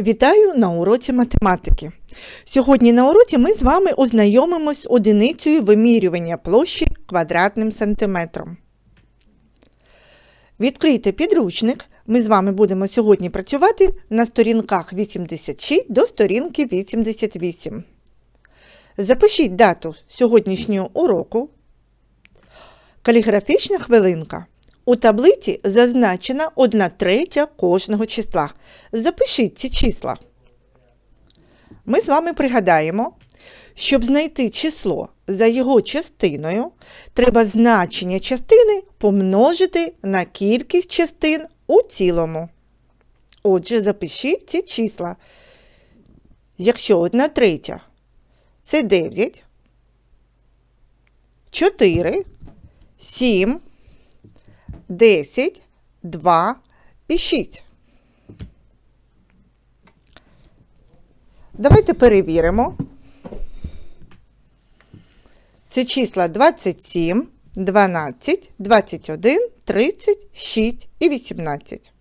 Вітаю на уроці математики. Сьогодні на уроці ми з вами ознайомимось з одиницею вимірювання площі квадратним сантиметром. Відкрийте підручник. Ми з вами будемо сьогодні працювати на сторінках 86 до сторінки 88. Запишіть дату сьогоднішнього уроку. Каліграфічна хвилинка. У таблиці зазначена 1 третя кожного числа. Запишіть ці числа. Ми з вами пригадаємо, щоб знайти число за його частиною, треба значення частини помножити на кількість частин у цілому. Отже, запишіть ці числа. Якщо 1 третя це 9, 4, 7, 10, 2 і 6. Давайте перевіримо. Це числа 27, 12, 21, 30, 6 і 18.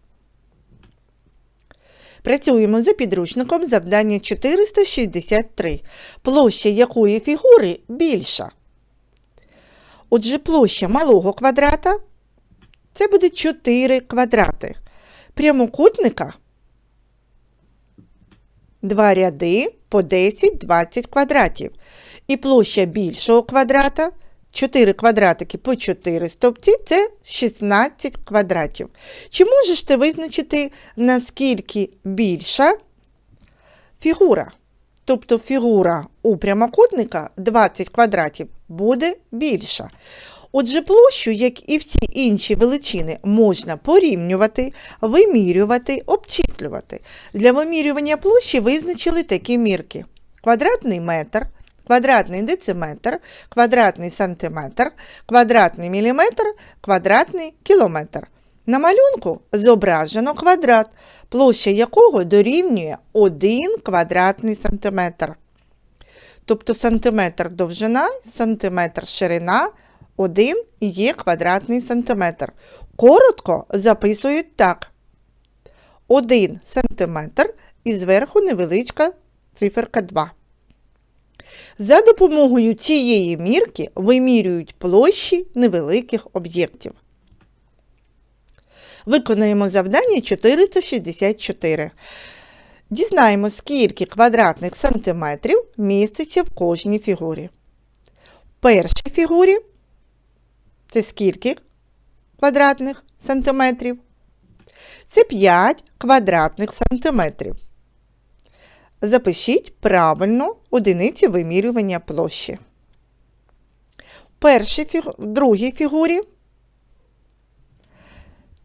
Працюємо за підручником завдання 463. Площа якої фігури більша. Отже, площа малого квадрата це буде 4 квадрати. Прямокутника два ряди по 10-20 квадратів. І площа більшого квадрата 4 квадратики по 4 стовпці це 16 квадратів. Чи можеш ти визначити, наскільки більша фігура? Тобто фігура у прямокутника 20 квадратів буде більша. Отже, площу, як і всі інші величини, можна порівнювати, вимірювати, обчислювати. Для вимірювання площі визначили такі мірки: квадратний метр, квадратний дециметр, квадратний сантиметр, квадратний міліметр, квадратний кілометр. На малюнку зображено квадрат, площа якого дорівнює 1 квадратний сантиметр. Тобто сантиметр довжина, сантиметр ширина. 1 є квадратний сантиметр. Коротко записують так. 1 сантиметр і зверху невеличка циферка 2. За допомогою цієї мірки вимірюють площі невеликих об'єктів. Виконаємо завдання 464. Дізнаємо, скільки квадратних сантиметрів міститься в кожній фігурі. В першій фігурі це скільки квадратних сантиметрів? Це 5 квадратних сантиметрів. Запишіть правильно одиниці вимірювання площі. В, першій в другій фігурі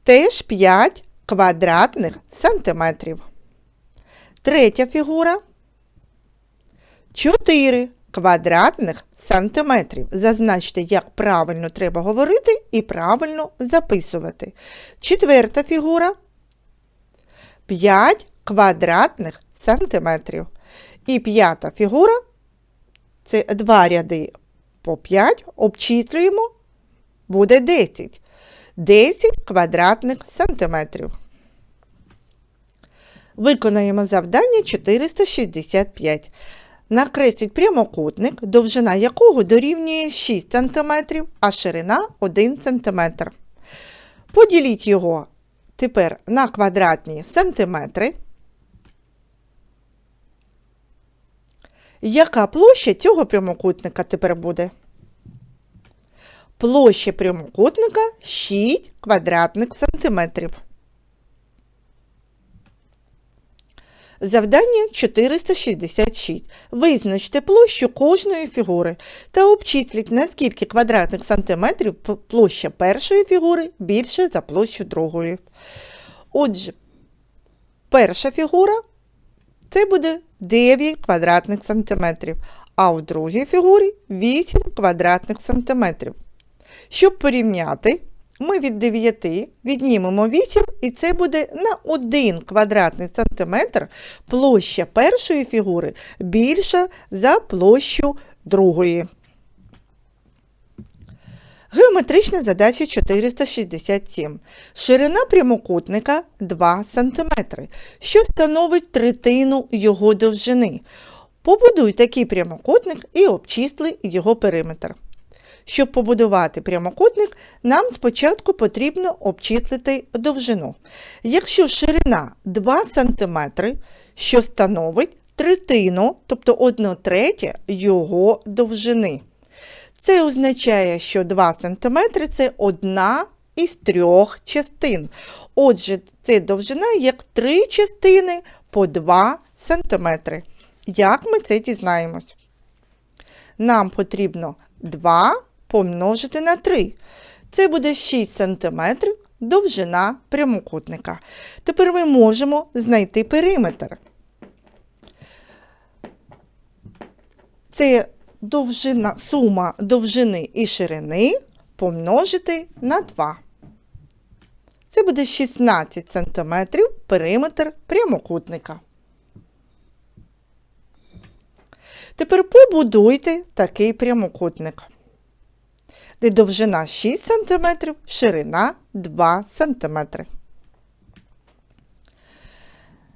теж 5 квадратних сантиметрів. Третя фігура 4 квадратних сантиметрів. Зазначте, як правильно треба говорити і правильно записувати. Четверта фігура 5 квадратних сантиметрів. І п'ята фігура це два ряди по 5, обчислюємо, буде 10. 10 квадратних сантиметрів. Виконаємо завдання 465. Накресліть прямокутник, довжина якого дорівнює 6 см, а ширина 1 см. Поділіть його тепер на квадратні сантиметри. Яка площа цього прямокутника тепер буде? Площа прямокутника 6 квадратних сантиметрів. Завдання 466. Визначте площу кожної фігури та обчисліть, наскільки квадратних сантиметрів площа першої фігури більше за площу другої. Отже, перша фігура це буде 9 квадратних сантиметрів, а в другій фігурі 8 квадратних сантиметрів. Щоб порівняти, ми від 9 віднімемо 8, і це буде на 1 квадратний сантиметр площа першої фігури більша за площу другої. Геометрична задача 467. Ширина прямокутника 2 см, що становить третину його довжини. Побудуй такий прямокутник і обчисли його периметр. Щоб побудувати прямокутник, нам спочатку потрібно обчислити довжину. Якщо ширина 2 см, що становить третину, тобто 1 третє його довжини. Це означає, що 2 см це одна із трьох частин. Отже, це довжина як три частини по 2 см. Як ми це дізнаємось? Нам потрібно 2 помножити на 3. Це буде 6 см довжина прямокутника. Тепер ми можемо знайти периметр. Це довжина, сума довжини і ширини помножити на 2. Це буде 16 см периметр прямокутника. Тепер побудуйте такий прямокутник, де довжина 6 см, ширина 2 см.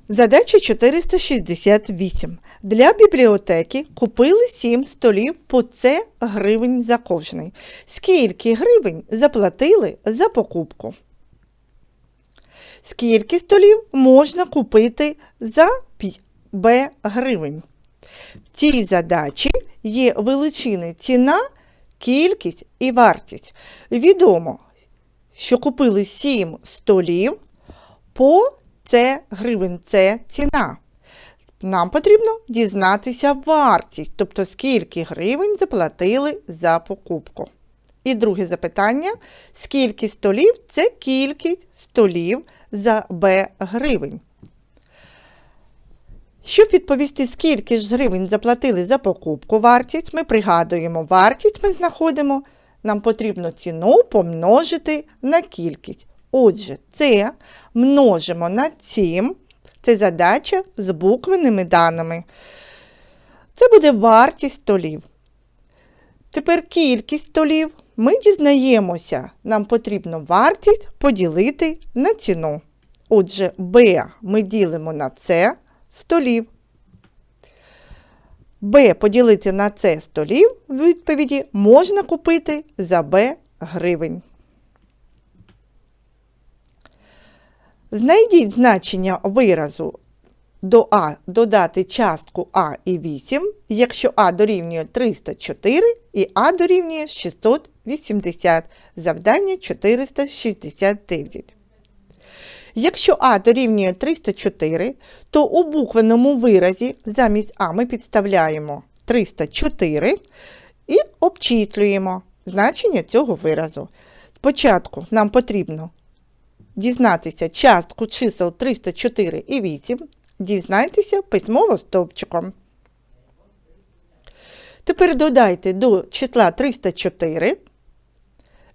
Задача 468. Для бібліотеки купили 7 столів по С гривень за кожний. Скільки гривень заплатили за покупку? Скільки столів можна купити за Б гривень? В цій задачі є величини ціна, кількість і вартість. Відомо, що купили 7 столів по С гривень це ціна. Нам потрібно дізнатися вартість, тобто скільки гривень заплатили за покупку. І друге запитання: скільки столів це кількість столів за Б гривень. Щоб відповісти, скільки ж гривень заплатили за покупку вартість, ми пригадуємо вартість, ми знаходимо, нам потрібно ціну помножити на кількість. Отже, це множимо на 7. Це задача з буквеними даними. Це буде вартість столів. Тепер кількість столів ми дізнаємося, нам потрібно вартість поділити на ціну. Отже, Б ми ділимо на С столів. Б поділити на С столів в відповіді можна купити за Б гривень. Знайдіть значення виразу до А додати частку А і 8, якщо А дорівнює 304 і А дорівнює 680, завдання 469. Якщо А дорівнює 304, то у буквеному виразі замість А ми підставляємо 304 і обчислюємо значення цього виразу. Спочатку нам потрібно дізнатися частку чисел 304 і 8, дізнайтеся письмово стовпчиком. Тепер додайте до числа 304,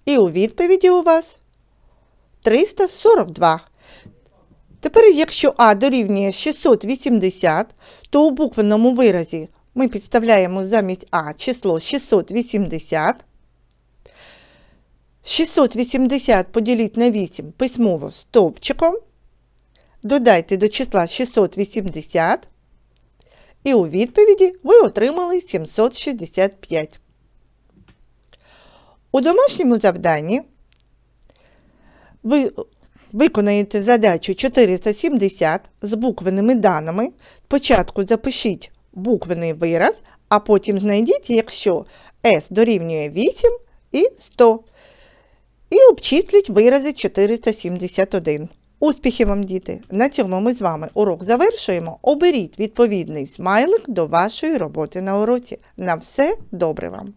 і у відповіді у вас 342. Тепер, якщо А дорівнює 680, то у буквенному виразі ми підставляємо замість А число 680. 680 поділіть на 8 письмово стовпчиком. Додайте до числа 680. І у відповіді ви отримали 765. У домашньому завданні ви виконаєте задачу 470 з буквеними даними. Спочатку запишіть буквений вираз, а потім знайдіть, якщо S дорівнює 8 і 100. І обчисліть вирази 471. Успіхів вам, діти! На цьому ми з вами урок завершуємо. Оберіть відповідний смайлик до вашої роботи на уроці. На все добре вам!